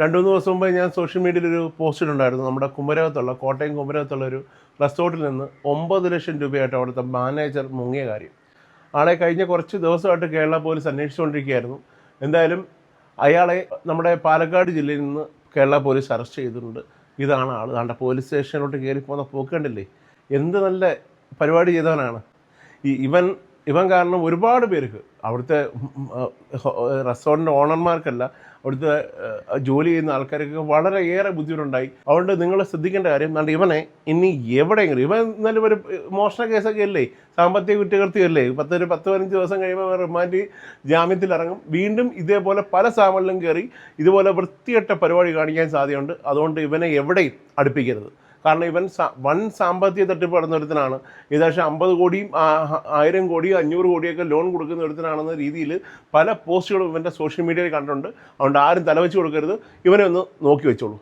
രണ്ട് മൂന്ന് ദിവസം മുമ്പ് ഞാൻ സോഷ്യൽ മീഡിയയിൽ ഒരു പോസ്റ്റ് ഉണ്ടായിരുന്നു നമ്മുടെ കുമരകത്തുള്ള കോട്ടയം കുമരകത്തുള്ള ഒരു റെസ്റ്റോറന്റിൽ നിന്ന് ഒമ്പത് ലക്ഷം രൂപയായിട്ട് അവിടുത്തെ മാനേജർ മുങ്ങിയ കാര്യം. ആളെ കഴിഞ്ഞ കുറച്ച് ദിവസമായിട്ട് കേരള പോലീസ് അന്വേഷിച്ചുകൊണ്ടിരിക്കുകയായിരുന്നു. എന്തായാലും അയാളെ നമ്മുടെ പാലക്കാട് ജില്ലയിൽ നിന്ന് കേരള പോലീസ് അറസ്റ്റ് ചെയ്തിട്ടുണ്ട്. ഇതാണ് ആൾ താണ്ട പോലീസ് സ്റ്റേഷനിലോട്ട് കയറി പോകുന്ന പോക്ക് എന്ത് നല്ല പരിപാടി ചെയ്തവനാണ്. ഈ ഇവൻ ഇവൻ കാരണം ഒരുപാട് പേർക്ക് അവിടുത്തെ റെസ്റ്റോറന്റ് ഓണർമാർക്കല്ല അവിടുത്തെ ജോലി ചെയ്യുന്ന ആൾക്കാർക്ക് വളരെയേറെ ബുദ്ധിമുട്ടുണ്ടായി. അതുകൊണ്ട് നിങ്ങൾ ശ്രദ്ധിക്കേണ്ട കാര്യം എന്നാണ്ട് ഇവനെ ഇനി എവിടെയെങ്കിലും ഇവൻ എന്നാലും ഒരു മോഷണ കേസൊക്കെ അല്ലേ? സാമ്പത്തിക കുറ്റകൃത്യമല്ലേ? പത്ത് ഒരു പത്ത് പതിനഞ്ച് ദിവസം കഴിയുമ്പോൾ റിമാൻഡ് ജാമ്യത്തിൽ ഇറങ്ങും. വീണ്ടും ഇതേപോലെ പല സ്ഥാപനങ്ങളിലും കയറി ഇതുപോലെ വൃത്തികെട്ട പരിപാടി കാണിക്കാൻ സാധ്യതയുണ്ട്. അതുകൊണ്ട് ഇവനെ എവിടെയും അടുപ്പിക്കരുത്. കാരണം ഇവൻ വൺ സാമ്പത്തിക തട്ടിപ്പ് നടന്ന ഒരുത്തനാണ്. ഏകദേശം അമ്പത് കോടിയും ആയിരം കോടി അഞ്ഞൂറ് കോടിയൊക്കെ ലോൺ കൊടുക്കുന്ന ഒരുത്തനാണെന്ന രീതിയിൽ പല പോസ്റ്റുകളും ഇവന്റെ സോഷ്യൽ മീഡിയയിൽ കണ്ടിട്ടുണ്ട്. അതുകൊണ്ട് ആരും തലവെച്ച് കൊടുക്കരുത്. ഇവനെ ഒന്ന് നോക്കി വെച്ചോളൂ.